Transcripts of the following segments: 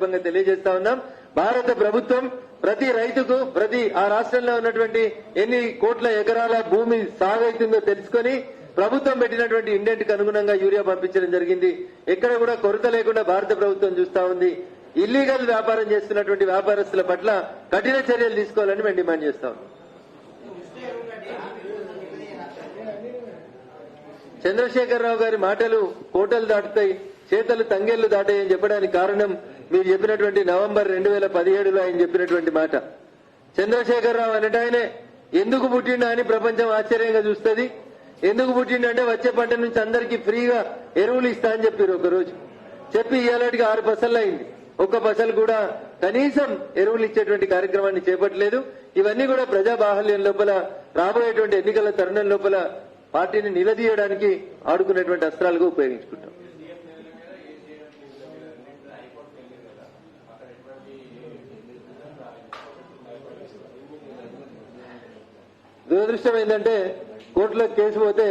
సందర్భంగా తెలియజేస్తా ఉన్నాం. భారత ప్రభుత్వం ప్రతి రైతుకు ప్రతి ఆ రాష్ట్రంలో ఉన్నటువంటి ఎన్ని కోట్ల ఎకరాల భూమి సాగైతుందో తెలుసుకొని ప్రభుత్వం పెట్టినటువంటి ఇండెంట్కు అనుగుణంగా యూరియా పంపించడం జరిగింది. ఎక్కడ కూడా కొరత లేకుండా భారత ప్రభుత్వం చూస్తా ఉంది. ఇల్లీగల్ వ్యాపారం చేస్తున్నటువంటి వ్యాపారస్తుల పట్ల కఠిన చర్యలు తీసుకోవాలని మేము డిమాండ్ చేస్తాం చంద్రశేఖరరావు గారి మాటలు కోటలు దాటుతాయి. చేతలు తంగేళ్ళు దాటాయని చెప్పడానికి కారణం మీరు చెప్పినటువంటి నవంబర్ రెండు వేల పదిహేడులో ఆయన చెప్పినటువంటి మాట. చంద్రశేఖరరావు అనటాయనే ఎందుకు పుట్టిండా అని ప్రపంచం ఆశ్చర్యంగా చూస్తుంది? ఎందుకు పుట్టిండంటే వచ్చే పంట నుంచి అందరికీ ఫ్రీగా ఎరువులు ఇస్తా అని చెప్పారు ఒకరోజు. చెప్పి ఇవాళకి ఆరు పసలు అయింది. ఒక్క పసలు కూడా కనీసం ఎరువులు ఇచ్చేటువంటి కార్యక్రమాన్ని చేపట్టలేదు. ఇవన్నీ కూడా ప్రజా బాహల్యం లోపల రాబోయేటువంటి ఎన్నికల తరుణం లోపల పార్టీని నిలదీయడానికి ఆడుకునేటువంటి అస్త్రాలుగా ఉపయోగించుకుంటాం. దురదృష్టం ఏంటంటే కోర్టులో కేసు పోతే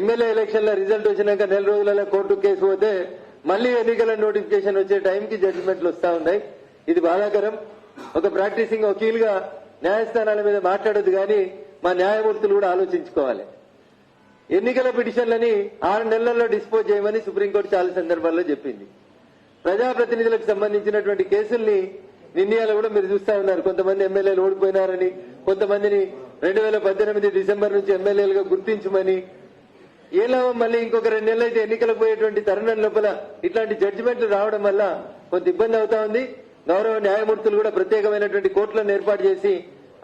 ఎమ్మెల్యే ఎలక్షన్ల రిజల్ట్ వచ్చినాక నెల రోజులలో కోర్టు కేసు పోతే మళ్ళీ ఎన్నికల నోటిఫికేషన్ వచ్చే టైంకి జడ్జిమెంట్లు వస్తా ఉన్నాయి. ఇది బాధాకరం. ఒక ప్రాక్టీసింగ్ వకీల్గా న్యాయస్థానాల మీద మాట్లాడొద్దు కానీ మా న్యాయమూర్తులు కూడా ఆలోచించుకోవాలి. ఎన్నికల పిటిషన్లని ఆరు నెలల్లో డిస్పోజ్ చేయమని సుప్రీంకోర్టు చాలా సందర్భాల్లో చెప్పింది. ప్రజాప్రతినిధులకు సంబంధించినటువంటి కేసుల్ని నిర్ణయాలు కూడా మీరు చూస్తా ఉన్నారు. కొంతమంది ఎమ్మెల్యేలు ఓడిపోయినారని కొంతమందిని రెండు వేల పద్దెనిమిది డిసెంబర్ నుంచి ఎమ్మెల్యేలుగా గుర్తించమని ఏలా మళ్ళీ ఇంకొక రెండు నెలలు అయితే ఎన్నికలకు పోయేటువంటి తరుణం లోపల ఇట్లాంటి జడ్జిమెంట్లు రావడం వల్ల కొంత ఇబ్బంది అవుతా ఉంది. గౌరవ న్యాయమూర్తులు కూడా ప్రత్యేకమైనటువంటి కోర్టులను ఏర్పాటు చేసి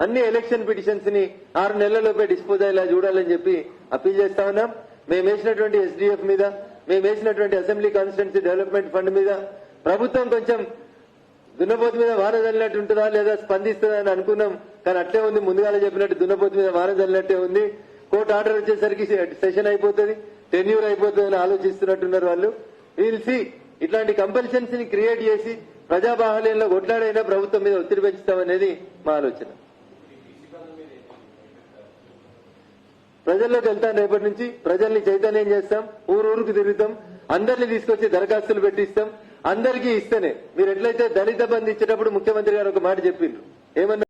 అన్ని ఎలక్షన్ పిటిషన్స్ని ఆరు నెలలలోపే డిస్పోజ్ అయ్యేలా చూడాలని చెప్పి అప్పీల్ చేస్తా ఉన్నాం. మేము వేసినటువంటి ఎస్డీఎఫ్ మీద మేము వేసినటువంటి అసెంబ్లీ కాన్స్టిట్యున్సీ డెవలప్మెంట్ ఫండ్ మీద ప్రభుత్వం కొంచెం దున్నపోతు మీద వాన చల్లినట్టు ఉంటుందా లేదా స్పందిస్తుందా అని అనుకున్నాం. కానీ అట్లే ఉంది. ముందుగానే చెప్పినట్టు దున్నపోతు మీద వాన చల్లినట్టే ఉంది. కోర్టు ఆర్డర్ వచ్చేసరికి సెషన్ అయిపోతుంది. టెన్యూర్ అయిపోతుంది అని ఆలోచిస్తున్నట్టున్నారు వాళ్ళు. వీల్ సి ఇట్లాంటి కంపల్షన్స్ని క్రియేట్ చేసి ప్రజాబాహుల్యంలో కొట్లాడైనా ప్రభుత్వం మీద ఒత్తిడి పెంచుతామనేది మా ఆలోచన. ప్రజల్లోకి వెళ్తాం రేపటి నుంచి. ప్రజల్ని చైతన్యం చేస్తాం. ఊరు ఊరుకు తిరుగుతాం. అందరిని తీసుకొచ్చి దరఖాస్తులు పెట్టిస్తాం. అందరికీ ఇస్తేనే. మీరు ఎట్లయితే దళిత బంధు ఇచ్చేటప్పుడు ముఖ్యమంత్రి గారు ఒక మాట చెప్పిండ్రు. ఏమన్నా